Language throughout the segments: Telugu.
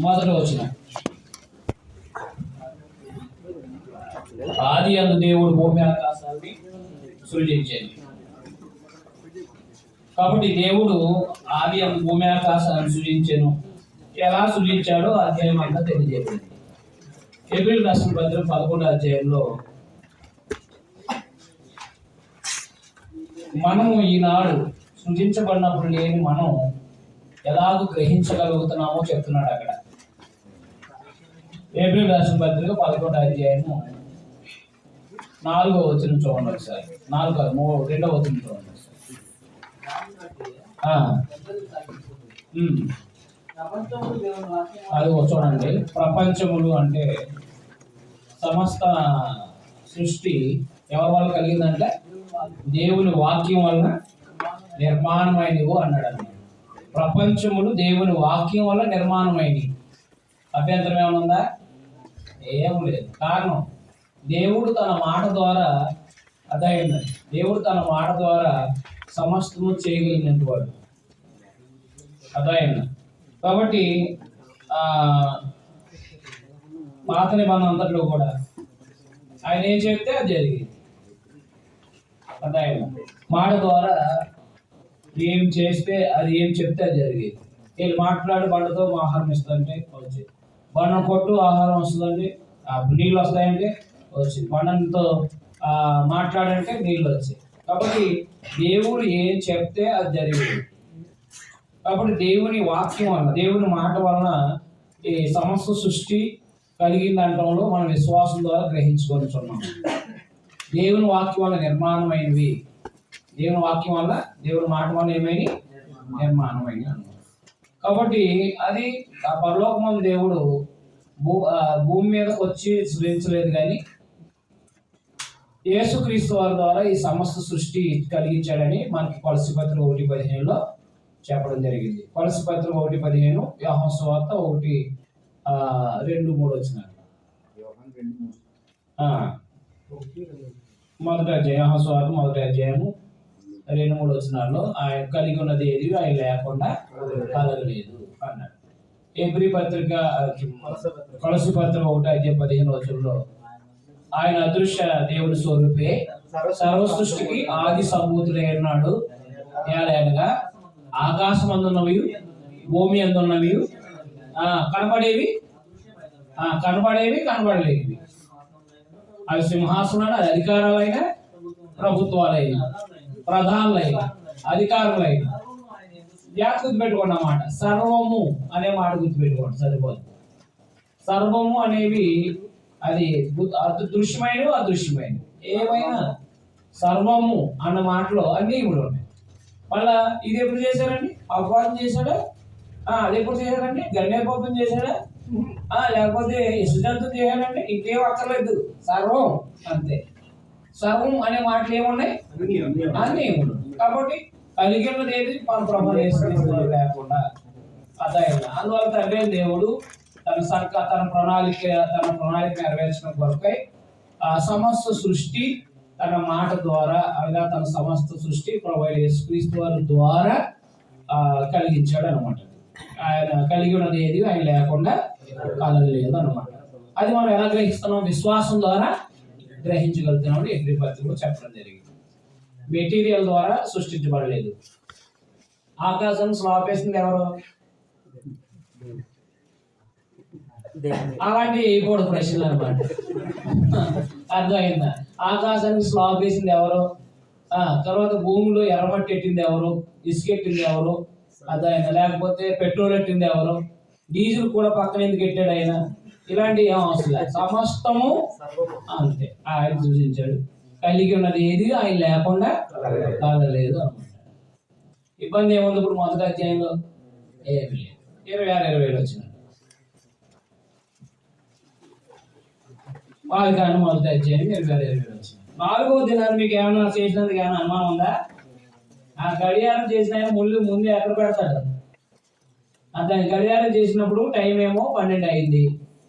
మొదటి వచ్చిన ఆది అందు దేవుడు భూమి ఆకాశాన్ని సృజించింది. కాబట్టి దేవుడు ఆది అందు భూమి ఆకాశాన్ని సృజించాను. ఎలా సృజించాడో అధ్యాయం అంతా తెలియజేయండి ఏప్రిల్ రాష్ట్ర పత్రిక పదకొండు అధ్యాయంలో మనము ఈనాడు సృజించబడినప్పుడు లేని మనం ఎలాగో గ్రహించగలుగుతున్నామో చెప్తున్నాడు అక్కడ. ఏప్రిల్ రాసిన పత్రిక పదకొండు అధ్యాయము నాలుగో వచ్చిన చూడండి ఒకసారి. నాలుగు కాదు, మూడు రెండో వచ్చిన చూడండి అది చూడండి. ప్రపంచములు అంటే సమస్త సృష్టి ఎవరి వల్ల కలిగిందంటే దేవుని వాక్యం వలన నిర్మాణమైనవు అన్నాడు అన్నమాట. ప్రపంచములు దేవుని వాక్యం వల్ల నిర్మాణమైనవి. అభ్యంతరం ఏమైనా ఉందా ఏం లేదు. కారణం దేవుడు తన మాట ద్వారా అదైంది. దేవుడు తన మాట ద్వారా సమస్తము చేయగలిగినట్టు అదైంది. కాబట్టి పాత నిబంధన అంతట్లో కూడా ఆయన ఏం చెప్తే అది జరిగింది. అదైంది. మాట ద్వారా ఏం చేస్తే అది ఏం చెప్తే అది జరిగేది. వీళ్ళు మాట్లాడి బండతో ఆహారం ఇస్తుందంటే వచ్చింది. బండ కొట్టు ఆహారం వస్తుందండి ఆ నీళ్ళు వస్తాయంటే వచ్చింది. బండంతో మాట్లాడంటే నీళ్ళు వచ్చాయి కాబట్టి దేవుడు ఏం చెప్తే అది జరిగేది. కాబట్టి దేవుని వాక్యం వలన దేవుని మాట వలన ఈ సమస్త సృష్టి కలిగింది అంటంలో మనం విశ్వాసం ద్వారా గ్రహించుకొని ఉన్నాం. దేవుని వాక్యం వల్ల నిర్మాణమైనవి దేవుని వాక్యం వల్ల దేవుని మాట వల్ల ఏమైనవి నిర్మాణమైనవి అన్నమాట. కాబట్టి అది ఆ పరలోకమందు దేవుడు భూ భూమి మీదకి వచ్చి సృజించలేదు కానీ యేసుక్రీస్తు వారి ద్వారా ఈ సమస్త సృష్టి కలిగించాడని మనకి కొలసి పత్రిక ఒకటి పదిహేనులో చెప్పడం జరిగింది. కొలసి పత్రిక ఒకటి పదిహేను వ్యవహార వార్త ఒకటి ఆ, రెండు మూడు వచ్చినారు ఆ, మొదటి అధ్యాయం వార్త మొదటి అధ్యాయము రెండు మూడు వచ్చినాల్లో ఆయన కలిగి ఉన్నది ఏది? ఆయన లేకుండా కలగలేదు అన్నాడు. ఏప్రి పత్రిక కొలసి పత్రిక ఒకటి అయితే పదిహేను రోజుల్లో ఆయన అదృశ్య దేవుడి స్వరూపే సర్వ సృష్టికి ఆది సంభూతుడై అన్నాడు ఏలయనగా ఆకాశం అందున్నవి భూమి అందున్నవి కనపడేవి కనపడేవి? ఆ, కనబడేవి కనబడలేవి అవి సింహాసనాలు అది అధికారాలైన ప్రభుత్వాలైన. ప్రధానులైన అధికారులైన. జాగ్రత్త గుర్తుపెట్టుకోండి అన్నమాట సర్వము అనే మాట గుర్తుపెట్టుకోండి సరిపోదు సర్వము అనేవి అది గు- అదృ- దృశ్యమైనవి అదృశ్యమైనవి. ఏమైనా సర్వము అన్న మాటలో అన్నీ ఇప్పుడు ఉన్నాయి. మళ్ళా ఇది ఎప్పుడు చేశారండి? అపవాదం చేశాడా? ఆ, అది ఎప్పుడు చేశారండి? గన్నేపోతం చేశాడా? ఆ, లేకపోతే ఇష్టంతో చేయాలంటే ఇంకేం అక్కర్లేదు. సర్వం అంతే. సర్వం అనే మాటలు ఏమున్నాయి? అన్నీ ఉన్నాయి. కాబట్టి కలిగి ఉన్నది ఏది? మన ప్రభు యేసుక్రీస్తులో లేకుండా అదైన. అందువల్ల తండ్రి దేవుడు తన సర్క తన ప్రణాళిక తన ప్రణాళిక నెరవేర్చడం కొరకై ఆ సమస్త సృష్టి తన మాట ద్వారా అనగా తన సమస్త సృష్టి ప్రభు యేసుక్రీస్తు వారి ద్వారా ఆ, కలిగించాడు అనమాట ఆయన కలిగి ఉన్నది ఏది? ఆయన లేకుండా కలగలేదు అనమాట. అది మనం ఎలా గ్రహిస్తున్నాం? విశ్వాసం ద్వారా గ్రహించగలుగుతున్నాం అని ఎగ్రి చెప్పడం జరిగింది. మెటీరియల్ ద్వారా సృష్టించబడలేదు. ఆకాశం స్లాపేసింది ఎవరు? అలాంటి వేయకూడదు ప్రశ్నలు అనమాట అర్థమైందా? ఆకాశానికి స్లాబ్ వేసింది ఎవరు? తర్వాత భూమిలో ఎర్రమట్టి ఎట్టింది ఎవరు? ఇసుక ఎట్టింది ఎవరు? అర్థమైందా? లేకపోతే పెట్రోల్ ఎట్టింది ఎవరు? డీజిల్ కూడా పక్కన ఎందుకు ఎట్టాడు ఆయన? ఇలాంటి ఏం అవసరం లేదు. సమస్తము అంతే. ఆయన సూచించాడు. కలిగి ఉన్నది ఏది? ఆయన లేకుండా కలగలేదు అనమాట ఇబ్బంది ఏముంది ఇప్పుడు మొదటి అధ్యాయంలో? ఏమి లేదు. ఇరవై ఆరు ఇరవై ఏడు వచ్చిన వాళ్ళకి మొదటి అధ్యాయం ఇరవై ఆరు ఇరవై ఏడు వచ్చిన నాలుగవ దినాన్ని మీకు ఏమైనా చేసినందుకు ఏమైనా అనుమానం ఉందా? ఆ గడియారం చేసిన ఆయన ముళ్ళు ముందు ఎక్కడ పెడతాడు? అతని గడియారం చేసినప్పుడు టైం ఏమో పన్నెండు అయింది.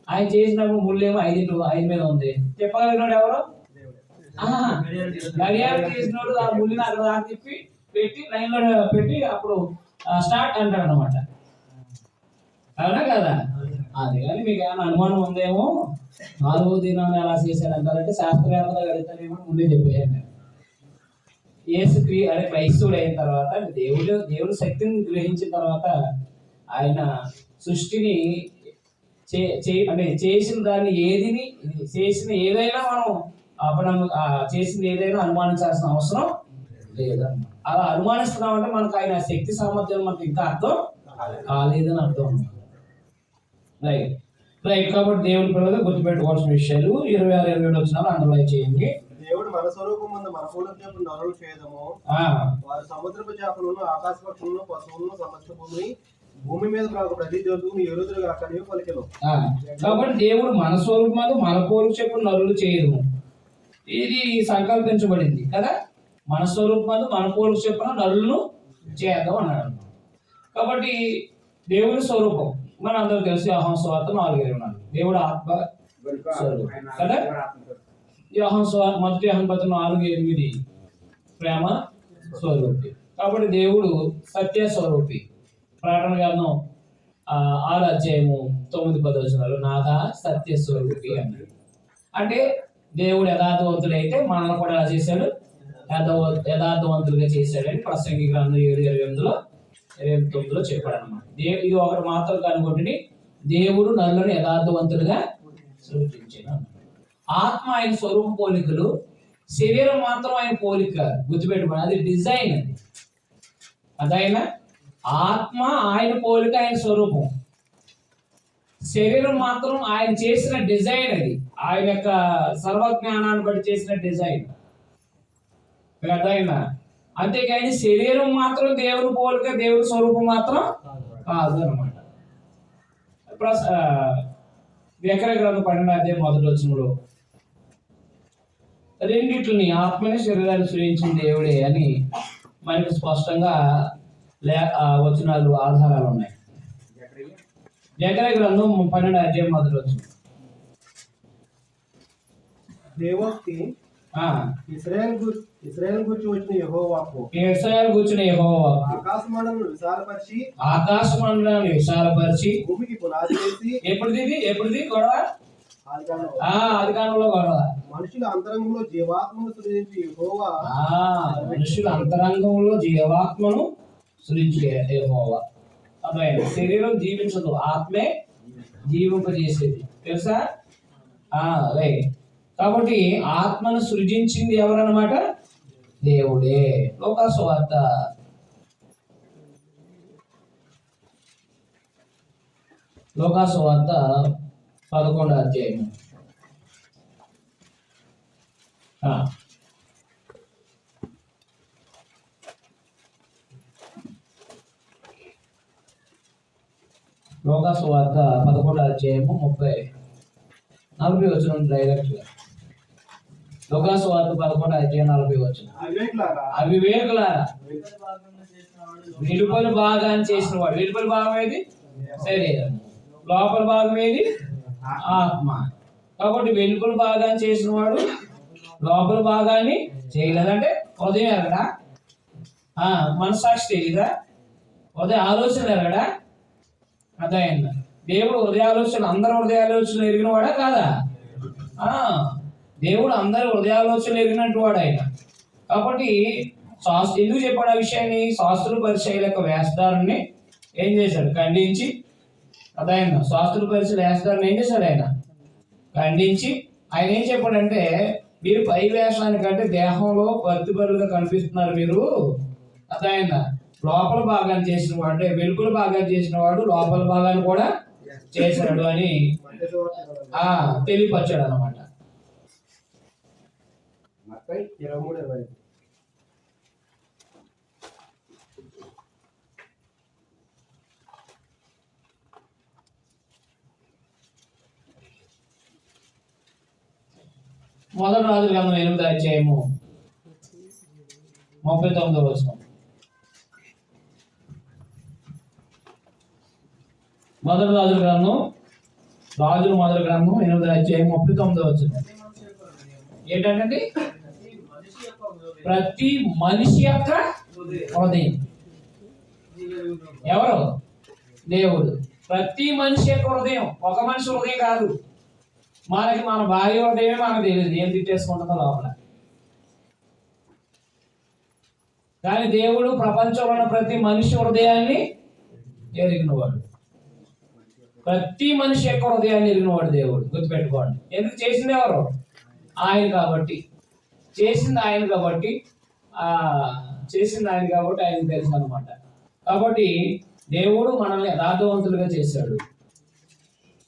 ఆయన చేసినప్పుడు ముళ్ళు ఐదు ఐదు మీద ఉంది. చెప్పగలిగినాడు ఎవరు? ఆహా. గడియారం చేసినోడు ఆ ముళ్ళని అక్కడ అని తిప్పి పెట్టి లైన్లో పెట్టి అప్పుడు స్టార్ట్ అంటాడు అనమాట అవునా కదా? అది కానీ మీకు ఏమైనా అనుమానం ఉందేమో? నాలుగో దినాన్ని ఎలా చేశారంటారంటే శాస్త్రవేత్తలు అడుగుతారేమో ముందే చెప్పేయండి. నేను యేసు క్రీ అదే క్రైస్తవుడు అయిన తర్వాత దేవుడు దేవుడు శక్తిని గ్రహించిన తర్వాత ఆయన సృష్టిని అంటే చేసిన దాన్ని ఏదిని చేసిన ఏదైనా మనం అపనం ఆ చేసింది ఏదైనా అనుమానించాల్సిన అవసరం లేదన్నమాట. అలా అనుమానిస్తున్నామంటే మనకు ఆయన శక్తి సామర్థ్యం మనకు ఇంకా అర్థం కాలేదని అర్థం రైట్ రైట్ కాబట్టి దేవుని పిల్లలు గుర్తుపెట్టుకోవాల్సిన విషయాలు ఇరవై ఆరు ఇరవై ఏడు వచ్చినాలు అండర్లైన్ చేయండి. దేవుడు మన స్వరూపం ముందు మన పూలకేపు నరులు చేయదము వారు సముద్రపు చేపలను ఆకాశ పక్షులను పశువులను సమస్త భూమిని భూమి మీద కాక ప్రతి జంతువుని ఎరుదులుగా అక్కడివి పలికెను కాబట్టి దేవుడు మన స్వరూపాలు మన పోలు చెప్పు నరులు చేయదు ఇది సంకల్పించబడింది కదా? మన స్వరూపాలు మన పోలు చెప్పిన నరులను చేద్దాం అన్నాడు కాబట్టి దేవుడి స్వరూపం. మన అందరూ తెలిసి అహం స్వార్థ నాలుగు ఇరవై నాలుగు. దేవుడు ఆత్మ కదా? అహం స్వ మొదటి అహం పత్రం నాలుగు ఎనిమిది ప్రేమ స్వరూపి. కాబట్టి దేవుడు సత్య స్వరూపి. ప్రకటన గ్రంథం ఆరు అధ్యాయము తొమ్మిది పది వచ్చినారు నాథ సత్య స్వరూపి అన్నాడు అంటే దేవుడు యథార్థవంతుడైతే మనల్ని కూడా ఎలా చేశాడు? యథావ- యథార్థవంతులుగా చేశాడని ప్రసంగి గ్రంథం ఏడు ఇరవై ఎనిమిదిలో ఇరవై తొమ్మిదిలో చెప్పాడు అనమాట ఇది ఒకటి మాత్రం కనుగొంటుని దేవుడు నల్లని యథార్థవంతులుగా సృష్టించాడు ఆత్మ ఆయన స్వరూప పోలికలు శరీరం మాత్రం ఆయన పోలిక. గుర్తుపెట్టుకోండి అది డిజైన్. అది అదైనా ఆత్మ ఆయన పోలిక ఆయన స్వరూపం. శరీరం మాత్రం ఆయన చేసిన డిజైన్ అది. ఆయన యొక్క సర్వజ్ఞానాన్ని బట్టి చేసిన డిజైన్. అదైనా అంతేకాని శరీరం మాత్రం దేవుని పోలిక దేవుని స్వరూపం మాత్రం కాదు అనమాట వ్యకర గ్రంథం పడిన అదే మొదటి వచ్చినప్పుడు రెండిట్లని ఆత్మని శరీరాన్ని సృజించిన దేవుడే అని మనకి స్పష్టంగా లే ఆ వచనాలు ఆధారాలు ఉన్నాయి జకర గ్రంథం పన్నెండు అధ్యాయం మొదటి వచ్చిన దేవోక్తి ఇస్రాయల్ ఇస్రాయల్ గురించి వచ్చిన యెహోవాకు వ్యవసాయాలు కూర్చుని యెహోవా ఆకాశ మండలను విశాలపరిచి ఆకాశ మండలాన్ని విశాలపరిచి భూమికి పునాది వేసి ఎప్పుడుది ఎప్పుడుది? గొడవ? అధికారంలో గొడవ. మనుషుల అంతరంగంలో జీవాత్మను సృజించి యెహోవా ఆ మనుషుల అంతరంగంలో జీవాత్మను సృజించి యెహోవా. అబ్బాయి శరీరం జీవించదు. ఆత్మే జీవింపజేసేది. తెలుసా? ఆ రైట్. కాబట్టి ఆత్మను సృజించింది ఎవరన్నమాట? దేవుడే. లోకాసు వార్త లోకాసు వార్త పదకొండు అధ్యాయం లోకాసు వార్త పదకొండు అధ్యాయము ముప్పై నలభై వచ్చిన డైరెక్ట్గా. లోకాసు వార్త పదకొండు అధ్యాయం నలభై వచ్చిన అవివేకులారా? వెలుపల భాగాన్ని చేసిన వాడు వెలుపల భాగం ఏది? శరీరం. లోపల భాగం ఏది? ఆత్మ. కాబట్టి వెలుపల భాగాన్ని చేసిన వాడు లోపల భాగాన్ని చేయలేదంటే ఉదయం ఎరగడా ఆ, మనసాక్షి తెలీదా? ఉదయం ఆలోచన ఎరగడా అర్థమైందా? దేవుడు హృదయాలోచన అందరి హృదయ ఎరిగిన వాడా కాదా దేవుడు అందరి హృదయాలోచన ఎరిగినట్టు వాడు ఆయన. కాబట్టి శాస్ ఎందుకు చెప్పాడు ఆ విషయాన్ని? శాస్త్ర పరిచయ యొక్క వేస్తారని ఏం చేశాడు? ఖండించి అదైనా శాస్త్ర పరిచయ వేస్తారని ఏం చేశాడు ఆయన? ఖండించి ఆయన ఏం చెప్పాడంటే మీరు పై వేషానికంటే దేహంలో పత్తి బరులుగా కనిపిస్తున్నారు మీరు. అదాయన లోపల భాగాన్ని చేసిన వాడు అంటే వెలుపల భాగాన్ని చేసిన వాడు లోపల భాగాన్ని కూడా చేశాడు అని తెలియపరిచాడు అనమాట. మొదటి రాజుల గ్రంథం ఎనిమిది అధ్యాయము ముప్పై తొమ్మిదో వచ్చిన మొదటి రాజుల గ్రంథం రాజుల మొదటి గ్రంథం ఎనిమిది అధ్యాయం ముప్పై తొమ్మిది వచ్చిన ఏంటంటే ప్రతి మనిషి యొక్క హృదయం. ఎవరు? దేవుడు. ప్రతి మనిషి యొక్క హృదయం. ఒక మనిషి హృదయం కాదు. మనకి మన భార్య హృదయమే మనకు తెలియదు. ఏం తిట్టేసుకుంటుందో లోపల. కానీ దేవుడు ప్రపంచంలో ఉన్న ప్రతి మనిషి హృదయాన్ని ఎరిగినవాడు ప్రతి మనిషి యొక్క హృదయాన్ని ఎరిగినవాడు దేవుడు గుర్తుపెట్టుకోండి. ఎందుకు చేసింది ఎవరు? ఆయన కాబట్టి. చేసింది ఆయన కాబట్టి ఆ చేసింది ఆయన కాబట్టి ఆయన తెలుసు అనమాట కాబట్టి దేవుడు మనల్ని యథార్థవంతులుగా చేశాడు.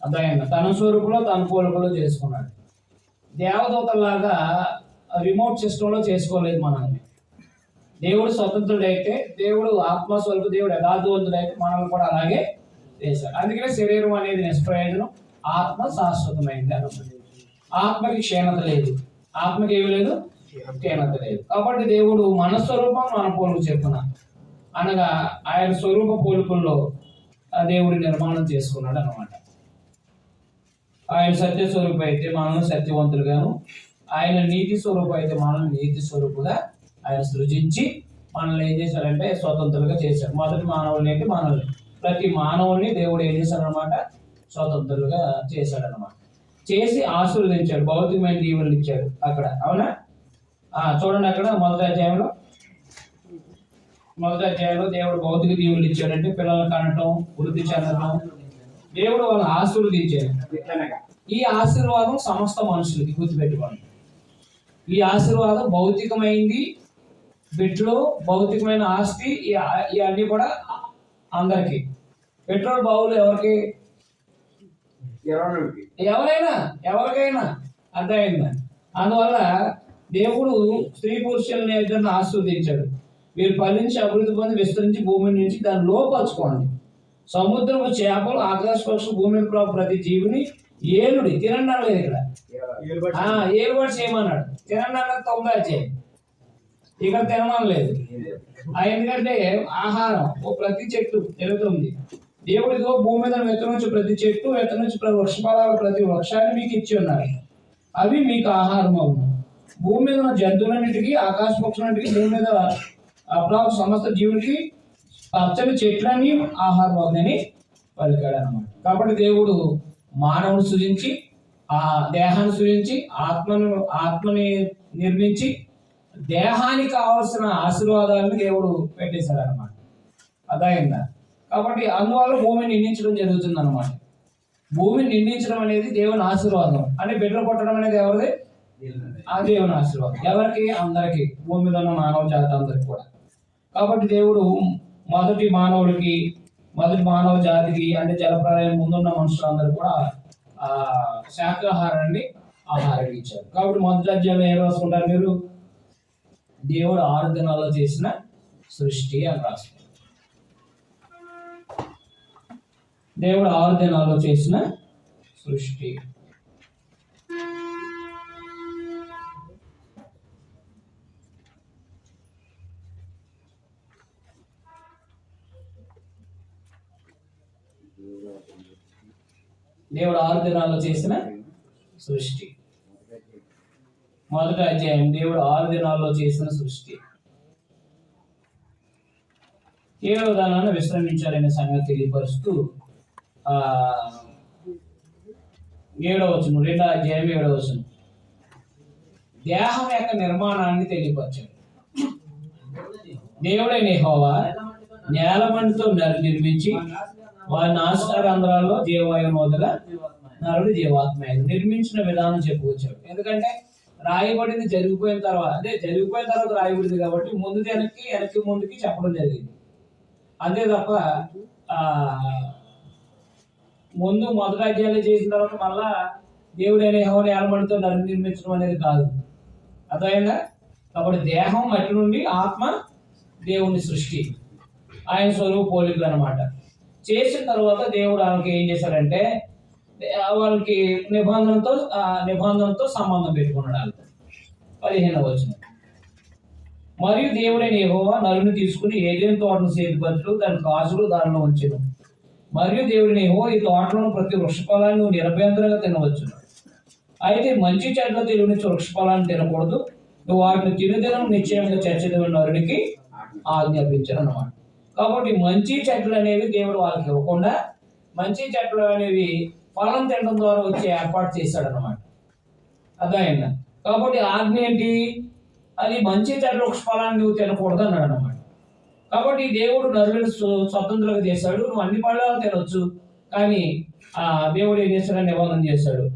అర్థమైందా? తన స్వరూపులో తన పోలికలో చేసుకున్నాడు. దేవదూతలాగా రిమోట్ సిస్టంలో చేసుకోలేదు మనల్ని. దేవుడు స్వతంత్రుడైతే దేవుడు ఆత్మస్వరూపు దేవుడు యథార్థవంతుడైతే మనల్ని కూడా అలాగే చేశాడు అందుకనే శరీరం అనేది నిష్ప్రయోజనం. ఆత్మ శాశ్వతమైంది అన్నమాట ఆత్మకి క్షీణత లేదు. ఆత్మకి ఏమి లేదు? క్షీణత లేదు. కాబట్టి దేవుడు మన స్వరూపం మన పోలుకు చెప్పున అనగా ఆయన స్వరూప పోలుపుల్లో ఆ దేవుడి నిర్మాణం చేసుకున్నాడు అనమాట ఆయన సత్య స్వరూపం అయితే మనల్ని సత్యవంతులుగాను ఆయన నీతి స్వరూపం అయితే మనల్ని నీతి స్వరూపుగా ఆయన సృజించి మనల్ని ఏం చేశాడంటే స్వతంత్రులుగా చేశాడు మొదటి మానవుల్ని అయితే మనల్ని ప్రతి మానవుల్ని దేవుడు ఏం చేశాడనమాట స్వతంత్రులుగా చేశాడనమాట చేసి ఆశీర్వదించాడు భౌతికమైన దీవులు ఇచ్చాడు అక్కడ. అవునా? ఆ చూడండి అక్కడ మొదటి అధ్యాయంలో. మొదటి అధ్యాయంలో దేవుడు భౌతిక దీవులు ఇచ్చాడంటే పిల్లలు కనటం వృద్ధి చెందడం దేవుడు వాళ్ళని ఆశీర్వదించాడు. ఈ ఆశీర్వాదం సమస్త మనుషులకి గుర్తుపెట్టుకోండి. ఈ ఆశీర్వాదం భౌతికమైంది బిడ్డలు భౌతికమైన ఆస్తి ఈ ఇవన్నీ కూడా అందరికి. పెట్రోల్ బావులు ఎవరికి? ఎవరైనా ఎవరికైనా అర్థమైందా? అందువల్ల దేవుడు స్త్రీ పురుషుల్ని ఇద్దరిని ఆస్వాదించాడు. వీరు ఫలించి అభివృద్ధి పొంది విస్తరించి భూమి నుంచి దాన్ని లోపరుచుకోండి. సముద్రపు చేపలు ఆకాశ పక్షులు భూమి ప్రతి జీవిని ఏలుడి తినండి అనలేదు ఇక్కడ. ఏలుబడి చేయమన్నాడు. తినండి అన్నది తొందర చేయి ఇక్కడ తినమనలేదు ఆ ఎందుకంటే ఆహారం ఓ ప్రతి చెట్టు తిరుగుతుంది. దేవుడు ఇదిగో భూమి మీద వెత్త నుంచి ప్రతి చెట్టు వెత్త నుంచి ప్రతి వృక్షఫలాలు ప్రతి వృక్షాన్ని మీకు ఇచ్చి ఉన్నారు. అవి మీకు ఆహారం అవును. భూమి మీద ఉన్న జంతువులన్నిటికీ ఆకాశ పక్షులన్నిటికీ భూమి మీద అప్రాకు సమస్త జీవునికి పచ్చని చెట్లన్నీ ఆహారం అవునని పలికాడు అనమాట కాబట్టి దేవుడు మానవుని సృజించి ఆ దేహాన్ని సృజించి ఆత్మను ఆత్మని నిర్మించి దేహానికి కావాల్సిన ఆశీర్వాదాలను దేవుడు పెట్టేశాడు అనమాట అర్థమైందా? కాబట్టి అందువల్ల భూమిని నిందించడం జరుగుతుంది అనమాట భూమిని నిందించడం అనేది దేవుని ఆశీర్వాదం. అంటే బిడ్డలు పుట్టడం అనేది ఎవరిది? ఆ దేవుని ఆశీర్వాదం. ఎవరికి? అందరికి. భూమి మీద ఉన్న మానవ జాతి అందరికి కూడా. కాబట్టి దేవుడు మొదటి మానవుడికి మొదటి మానవ జాతికి అంటే జలప్రలయం ముందున్న మనుషులందరూ కూడా ఆ శాకాహారాన్ని ఆహారం ఇచ్చారు. కాబట్టి మొదటి అధ్యాయంలో ఏం రాసుకుంటారు మీరు? దేవుడు ఆరు దినాల్లో చేసిన సృష్టి అని రాసుకుంటారు దేవుడు ఆరు దినాల్లో చేసిన సృష్టి. దేవుడు ఆరు దినాల్లో చేసిన సృష్టి. మొదటి అధ్యాయం దేవుడు ఆరు దినాల్లో చేసిన సృష్టి. ఏడవ విధానాన్ని విశ్రమించారనే సంగతి తెలియపరుస్తూ ఆ ఏడవ వచనం రెండో అధ్యాయం ఏడవ వచనం. దేహం యొక్క నిర్మాణాన్ని తెలియపరచాడు. దేవుడే యెహోవా నేలమంటితో నరి నిర్మించి వారి నాశకారంధ్రాల్లో జీవవాయువు మొదల నరుడు జీవాత్మ నిర్మించిన విధానం చెప్పుకొచ్చాడు. ఎందుకంటే రాయబడింది జరిగిపోయిన తర్వాత అదే జరిగిపోయిన తర్వాత రాయబడింది కాబట్టి ముందు వెనక్కి వెనక్కి ముందుకి చెప్పడం జరిగింది. అంతే తప్ప ముందు మొదటి అధ్యాయులు చేసిన తర్వాత మళ్ళా దేవుడు అనే హోని ఏలమడితో నన్ను నిర్మించడం అనేది కాదు. అర్థమైందా? కాబట్టి దేహం మట్టి నుండి ఆత్మ దేవుని సృష్టి. ఆయన స్వరూప పోలికలు అనమాట చేసిన తర్వాత దేవుడు ఆమెకి ఏం చేశాడంటే వాళ్ళకి నిబంధనతో నిబంధనతో సంబంధం పెట్టుకున్నాడు. పదిహేను వచ్చిన మరియు దేవుడైన యహోవా నలుని తీసుకుని ఏదైనా తోటను సేతుపరచు దాని కాసులు దానిలో ఉంచను. మరియు దేవుడిని యెహోవా ఈ తోటలను ప్రతి వృక్షఫలాన్ని నువ్వు నిరభ్యంతరంగా తినవచ్చు. అయితే మంచి చెడ్డ తెలివిని వృక్షఫలాన్ని తినకూడదు. నువ్వు వాటిని తినదినం నిశ్చయంగా చర్చదమైన నరునికి ఆజ్ఞాపించారు అన్నమాట కాబట్టి మంచి చెట్లు అనేవి దేవుడు వాళ్ళకి ఇవ్వకుండా మంచి చెట్లు అనేవి ఫలం తినడం ద్వారా వచ్చే ఏర్పాటు చేశాడు అనమాట అర్థమైందా? కాబట్టి ఆజ్ఞ ఏంటి? అది మంచి చెట్ల ఫలాన్ని నువ్వు తినకూడదు అన్నాడు అనమాట కాబట్టి దేవుడు నరులను స్వ- స్వతంత్రంగా చేశాడు. నువ్వు అన్ని పళ్ళాలు తినొచ్చు. కానీ ఆ దేవుడు ఏం చేశాడని నిబంధన చేశాడు.